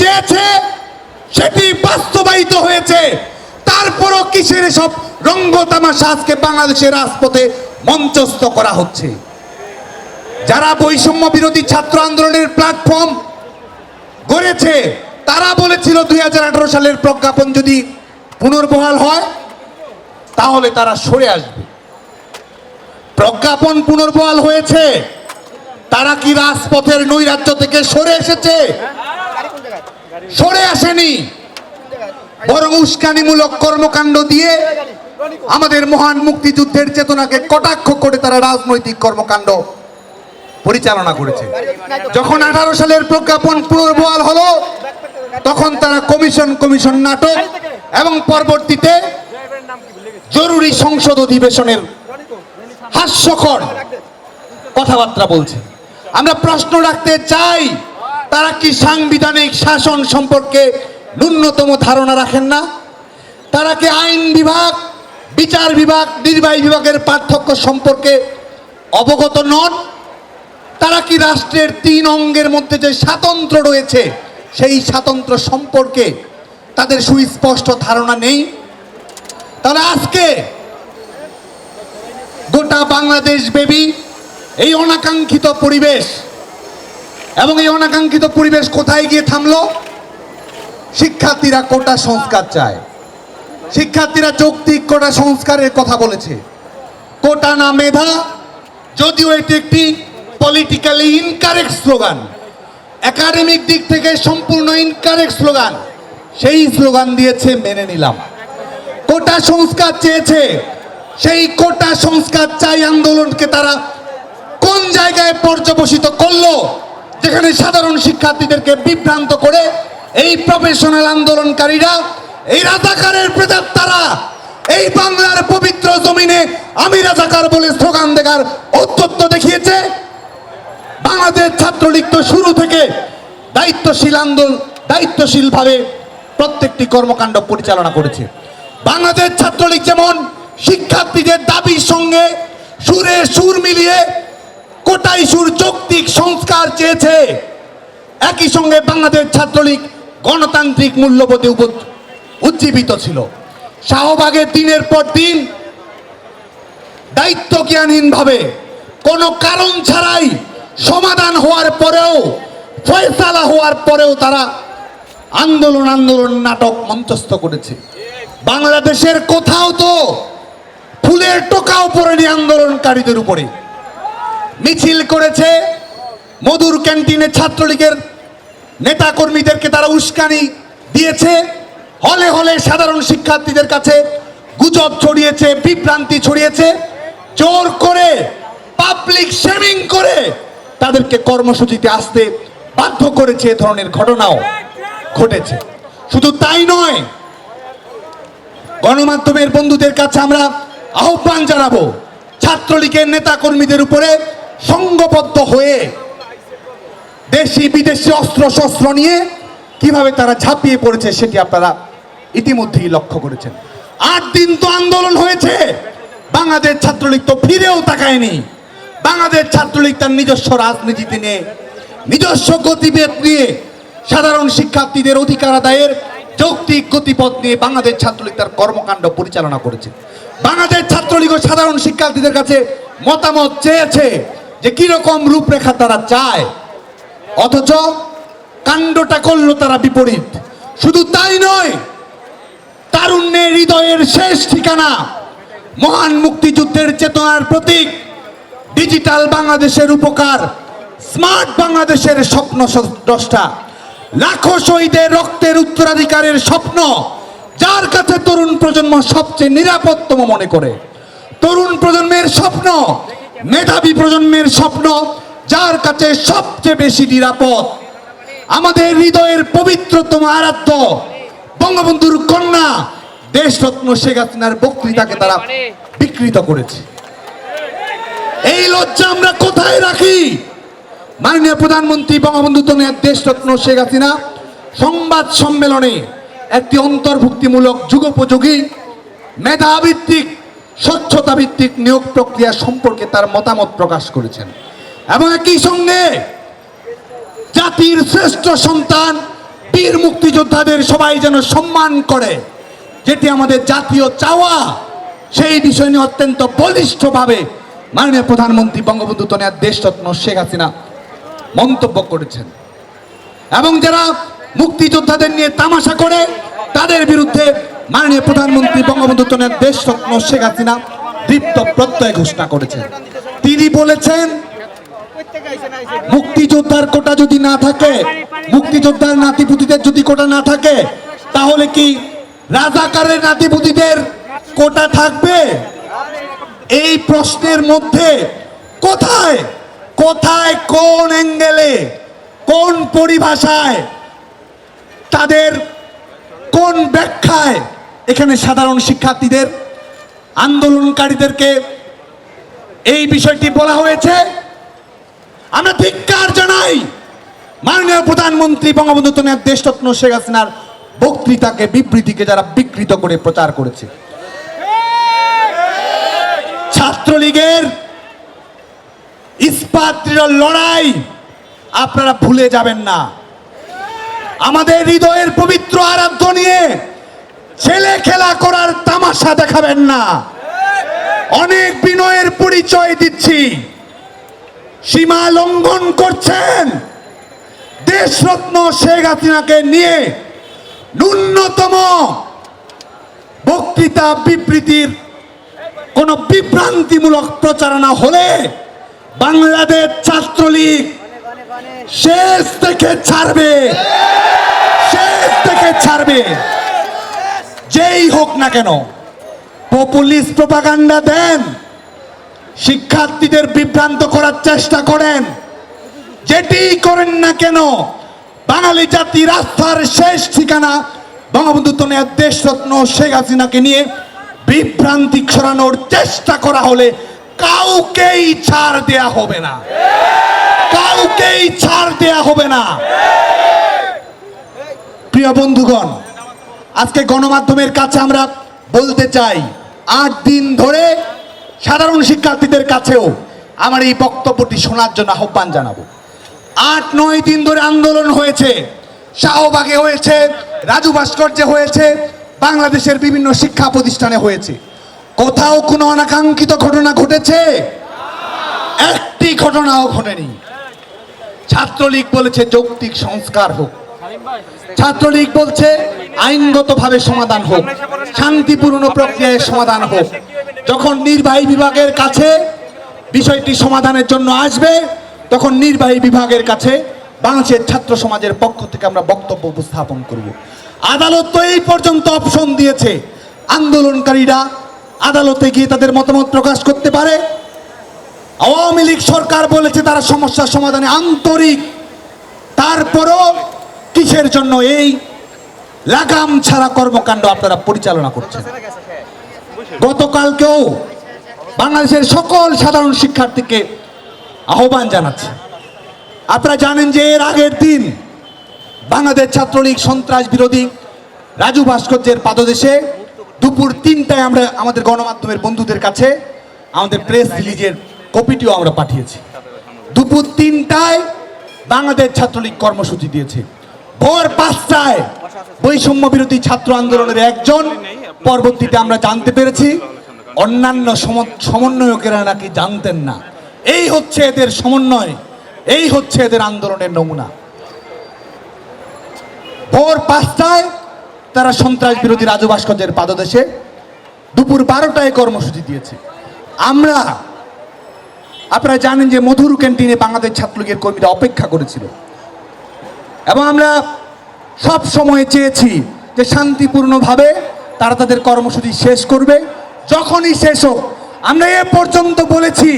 চেয়েছে, সেটি বাস্তবায়িত হয়েছে। তারপরও কিসের সব রঙ্গ তামাশা আজকে বাংলাদেশের রাজপথে মঞ্চস্থ করা হচ্ছে? যারা বৈষম্য বিরোধী ছাত্র আন্দোলনের প্ল্যাটফর্ম গড়েছে, তারা বলেছিল দুই হাজার আঠারো সালের প্রজ্ঞাপন যদি পুনর্বহাল হয়, তাহলে তারা সরে আসবে। প্রজ্ঞাপন পুনর্বহাল হয়েছে, তারা কি রাজপথের নৈরাজ্য থেকে সরে এসেছে? সরে আসেনি। বরং উস্কানিমূলক কর্মকাণ্ড দিয়ে আমাদের মহান মুক্তিযুদ্ধের চেতনাকে কটাক্ষ করে তারা রাজনৈতিক কর্মকাণ্ড পরিচালনা করেছে। যখন আঠারো সালের প্রজ্ঞাপন পুনর্বহাল হলো, তখন তারা কমিশন কমিশন নাটক এবং পরবর্তীতে জরুরি সংসদ অধিবেশনের হাস্যকর কথাবার্তা বলছে। আমরা প্রশ্ন রাখতে চাই তারা কি সাংবিধানিক শাসন সম্পর্কে ন্যূনতম ধারণা রাখেন না? তারা কি আইন বিভাগ, বিচার বিভাগ, নির্বাহী বিভাগের পার্থক্য সম্পর্কে অবগত নন? তারা কি রাষ্ট্রের তিন অঙ্গের মধ্যে যে স্বাতন্ত্র রয়েছে, সেই স্বাতন্ত্র সম্পর্কে তাদের সুস্পষ্ট ধারণা নেই? তাহলে আজকে গোটা বাংলাদেশ বেবি এই অনাকাঙ্ক্ষিত পরিবেশ এবং এই অনাকাঙ্ক্ষিত পরিবেশ কোথায় গিয়ে থামলো? শিক্ষার্থীরা কোটা সংস্কার চায়। শিক্ষার্থীরা যৌক্তিক কোটা সংস্কারের কথা বলেছে। কোটা না মেধা, যদিও এটি একটি পলিটিক্যালি ইনকারেক্ট স্লোগান একাডেমিক দিক থেকে সম্পূর্ণ ইনকারেক্ট স্লোগান সেই স্লোগান দিয়েছে, মেনে নিলাম। কোটা সংস্কার চেয়েছে। সেই কোটা সংস্কার চাই আন্দোলনকে তারা কোন জায়গায় পর্যবসিত করল? যেখানে সাধারণ শিক্ষার্থীদেরকে বিভ্রান্ত করে এই প্রফেশনাল আন্দোলনকারীরা, এই রাজাকারের প্রেতাত্মারা এই বাংলার পবিত্র জমিনে আমি রাজাকার বলে স্লোগান দেখার অত্যত্ব দেখিয়েছে। বাংলাদেশ ছাত্রলীগ তো শুরু থেকে দায়িত্বশীল আন্দোলন দায়িত্বশীলভাবে প্রত্যেকটি কর্মকাণ্ড পরিচালনা করেছে। বাংলাদেশ ছাত্রলীগ যেমন শিক্ষার্থীদের দাবির সঙ্গে সুরে সুর মিলিয়ে কোটাই সুর যৌক্তিক সংস্কার চেয়েছে। একই সঙ্গে বাংলাদেশ ছাত্রলীগ গণতান্ত্রিক মূল্যবোধে উজ্জীবিত ছিল। শাহবাগের দিনের পর দিন দায়িত্ব জ্ঞানহীনভাবে কোনো কারণ ছাড়াই সমাধান হওয়ার পরেও, ফয়সালা হওয়ার পরেও তারা আন্দোলন আন্দোলন নাটক মঞ্চস্থ করেছে। বাংলাদেশের কোথাও তো ফুলের টোকাও পড়েনি আন্দোলনকারীদের উপরে। মিছিল করেছে মধুর ক্যান্টিনে ছাত্রলীগের নেতাকর্মীদেরকে তারা উস্কানি দিয়েছে। হলে হলে সাধারণ শিক্ষার্থীদের কাছে গুজব ছড়িয়েছে, বিভ্রান্তি ছড়িয়েছে। জোর করে পাবলিক শেমিং করে তাদেরকে কর্মসূচিতে আসতে বাধ্য করেছে এ ধরনের ঘটনাও ঘটেছে। শুধু তাই নয়, গণমাধ্যমের বন্ধুদের কাছে আমরা আহ্বান জানাব, ছাত্রলীগের নেতা কর্মীদের উপরে সংঘবদ্ধ হয়ে দেশি বিদেশি অস্ত্র শস্ত্র নিয়ে কীভাবে তারা ঝাঁপিয়ে পড়েছে সেটি আপনারা ইতিমধ্যেই লক্ষ্য করেছেন। আট দিন তো আন্দোলন হয়েছে। বাংলাদেশ ছাত্রলীগ তো ফিরেও তাকায়নি। বাংলাদেশ ছাত্রলীগ তার নিজস্ব রাজনীতিতে নিয়ে, নিজস্ব গতিবেগ নিয়ে, সাধারণ শিক্ষার্থীদের অধিকার আদায়ের যৌক্তিক গতিপথ নিয়ে বাংলাদেশ ছাত্রলীগ তার কর্মকাণ্ড পরিচালনা করেছে। বাংলাদেশ ছাত্রলীগ ও সাধারণ শিক্ষার্থীদের কাছে মতামত চেয়েছে। যে কীরকম রূপরেখা তারা চায়, অথচ কাণ্ডটা করল তারা বিপরীত। শুধু তাই নয়, তারুণ্যের হৃদয়ের শেষ ঠিকানা মহান মুক্তিযুদ্ধের চেতনার প্রতীক, ডিজিটাল বাংলাদেশের উপকার, স্মার্ট বাংলাদেশের স্বপ্ন দ্রষ্টা লাখো শহীদের রক্তের উত্তরাধিকারের স্বপ্ন, যার কাছে তরুণ প্রজন্ম সবচেয়ে নিরাপত্তম মনে করে। তরুণ প্রজন্মের স্বপ্ন মেধাবী প্রজন্মের স্বপ্ন, যার কাছে সবচেয়ে বেশি নিরাপদ। আমাদের হৃদয়ের পবিত্রতম আরাধ্য বঙ্গবন্ধুর কন্যা দেশরত্ন শেখ হাসিনার বক্তৃতাকে তারা বিকৃত করেছে। এই লজ্জা আমরা কোথায় রাখি? মাননীয় প্রধানমন্ত্রী বঙ্গবন্ধু তনয়ের দেশরত্ন শেখ হাসিনা সংবাদ সম্মেলনে একটি অন্তর্ভুক্তিমূলক যুগোপযোগী, মেধাভিত্তিক স্বচ্ছতা ভিত্তিক নিয়োগ প্রক্রিয়া সম্পর্কে তার মতামত প্রকাশ করেছেন। এবং একই সঙ্গে জাতির শ্রেষ্ঠ সন্তান, বীর মুক্তিযোদ্ধাদের সবাই যেন সম্মান করে, যেটি আমাদের জাতীয় চাওয়া, সেই বিষয় নিয়ে অত্যন্ত বলিষ্ঠভাবে মাননীয় প্রধানমন্ত্রী বঙ্গবন্ধু তনয়ার দেশরত্ন শেখ হাসিনা মন্তব্য করেছেন। এবং যারা মুক্তিযোদ্ধাদের নিয়ে তামাশা করে, তাদের বিরুদ্ধে মাননীয় প্রধানমন্ত্রী বঙ্গবন্ধু তনয়ার দেশরত্ন শেখ হাসিনা দীপ্ত প্রত্যয় ঘোষণা করেছেন। তিনি বলেছেন, মুক্তিযোদ্ধার কোটা যদি না থাকে, মুক্তিযোদ্ধার নাতিপুতিদের যদি কোটা না থাকে, তাহলে কি রাজাকারের নাতিপুতিদের কোটা থাকবে? এই প্রশ্নের মধ্যে কোথায় কোথায়, কোন অ্যাঙ্গেলে, কোন পরিভাষায়, তাদের কোন ব্যাখ্যায় এখানে সাধারণ শিক্ষার্থীদের, আন্দোলনকারীদেরকে এই বিষয়টি বলা হয়েছে। আমরা ধিক্কার জানাই। মাননীয় প্রধানমন্ত্রী বঙ্গবন্ধু তনয়ার দেশরত্ন শেখ হাসিনার বক্তৃতাকে, বিবৃতিকে যারা বিকৃত করে প্রচার করেছে। ছাত্রলীগের ইস্পাত লড়াই আপনারা ভুলে যাবেন না। আমাদের হৃদয়ের পবিত্র আরাধ্য নিয়ে ছেলে খেলা করার তামাশা দেখাবেন না। অনেক বিনয়ের পরিচয় দিচ্ছি। সীমা লঙ্ঘন করছেন। দেশরত্ন শেখ হাসিনাকে নিয়ে ন্যূনতম বক্তৃতা বিবৃতির কোন বিভ্রান্তিমূলক প্রচারণা হলে বাংলাদেশ ছাত্রলীগ শেষ থেকে ছাড়বে। শেষ থেকে ছাড়বে। হোক না কেন পপুলিস্ট প্রপাগান্ডা দেন, শিক্ষার্থীদের বিভ্রান্ত করার চেষ্টা করেন, যেটি করেন না কেন, বাঙালি জাতি রাস্তার শেষ ঠিকানা বঙ্গবন্ধু তনয়ার দেশরত্ন শেখ হাসিনাকে নিয়ে বিভ্রান্তি ছড়ানোর চেষ্টা করা হলে কাউকেই ছাড় দেয়া হবে না। কাউকেই ছাড় দেয়া হবে না। প্রিয় বন্ধুগণ আজকে গণমাধ্যমের কাছে আমরা বলতে চাই, আট দিন ধরে সাধারণ শিক্ষার্থীদের কাছেও আমার এই বক্তব্যটি শোনার জন্য আহ্বান জানাব। আট নয় দিন ধরে আন্দোলন হয়েছে, শাহবাগে হয়েছে, রাজু ভাস্কর্যে হয়েছে, বাংলাদেশের বিভিন্ন শিক্ষা প্রতিষ্ঠানে হয়েছে। কোথাও কোনো অনাকাঙ্ক্ষিত ঘটনা ঘটেছে? একটি ঘটনাও ঘটেনি। ছাত্রলীগ বলেছে যৌক্তিক সংস্কার হোক। ছাত্রলীগ বলছে, আইনগতভাবে সমাধান হোক, শান্তিপূর্ণ প্রক্রিয়ায় সমাধান হোক। যখন নির্বাহী বিভাগের কাছে বিষয়টি সমাধানের জন্য আসবে, তখন নির্বাহী বিভাগের কাছে বাংলাদেশের ছাত্র সমাজের পক্ষ থেকে আমরা বক্তব্য উপস্থাপন করব। আদালত তো এই পর্যন্ত অপশন দিয়েছে। আন্দোলনকারীরা আদালতে গিয়ে তাদের মতামত প্রকাশ করতে পারে। আওয়ামী লীগ সরকার বলেছে তারা সমস্যার সমাধানে আন্তরিক। তারপরও কিসের জন্য এই লাগাম ছাড়া কর্মকাণ্ড আপনারা পরিচালনা করছেন। গতকালকেও বাংলাদেশের সকল সাধারণ শিক্ষার্থীকে আহ্বান জানাচ্ছে। আপনারা জানেন যে এর আগের দিন বাংলাদেশ ছাত্রলীগ সন্ত্রাস বিরোধী রাজু ভাস্কর্যের পাদদেশে দুপুর তিনটায় আমরা আমাদের গণমাধ্যমের বন্ধুদের কাছে আমাদের প্রেস রিলিজের কপিটিও আমরা পাঠিয়েছি। দুপুর তিনটায় বাংলাদেশ ছাত্রলীগ কর্মসূচি দিয়েছে। ভোর পাঁচটায় বৈষম্য বিরোধী ছাত্র আন্দোলনের একজন পরবর্তীতে আমরা জানতে পেরেছি, অন্যান্য সমন্বয়কেরা নাকি জানতেন না। এই হচ্ছে এদের সমন্বয়, এই হচ্ছে এদের আন্দোলনের নমুনা। ভোর পাঁচটায় তারা সন্ত্রাস বিরোধী রাজু ভাস্কর্যের পাদদেশে দুপুর বারোটায় কর্মসূচি দিয়েছে। আমরা, আপনারা জানেন যে মধুর ক্যান্টিনে বাংলাদেশ ছাত্রলীগের কর্মীরা অপেক্ষা করেছিল। এবং আমরা সব সময় চেয়েছি যে শান্তিপূর্ণভাবে তারা তাদের কর্মসূচি শেষ করবে। যখনই শেষ হোক, আমরা এ পর্যন্ত বলেছি,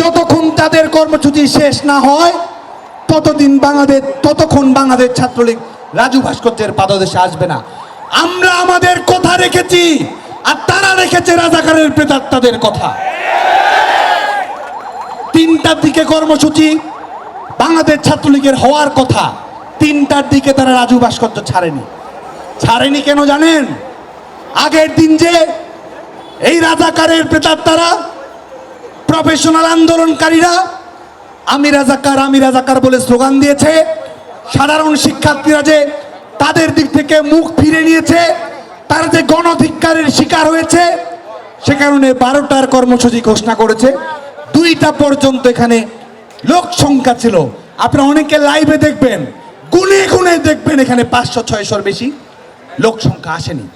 যতক্ষণ তাদের কর্মসূচি শেষ না হয়, ততদিন বাংলাদেশ, ততক্ষণ বাংলাদেশ ছাত্রলীগ রাজু ভাস্কর্যের পাদদেশে আসবে না। আমরা আমাদের কথা রেখেছি, আর তারা রেখেছে রাজাকারের প্রেতাত্মাদের কথা। তিনটার দিকে কর্মসূচি বাংলাদেশ ছাত্রলীগের হওয়ার কথা তিনটার দিকে তারা রাজু ভাস্কর্য ছাড়েনি। ছাড়েনি কেন জানেন? আগের দিন যে এই রাজাকারের প্রেতার প্রেতাত্মারা প্রফেশনাল আন্দোলনকারীরা, আমি রাজাকার আমি রাজাকার বলে স্লোগান দিয়েছে, সাধারণ শিক্ষার্থীরা যে তাদের দিক থেকে মুখ ফিরে নিয়েছে, তারা যে গণধিক্কারের শিকার হয়েছে, সে কারণে বারোটার কর্মসূচি ঘোষণা করেছে। দুইটা পর্যন্ত এখানে লোক সংখ্যা ছিল। আপনারা অনেকে লাইভে দেখবেন, গুনে গুনে দেখবেন এখানে পাঁচশো, ছয়শোর বেশি। লোক সংখ্যা আসেনি।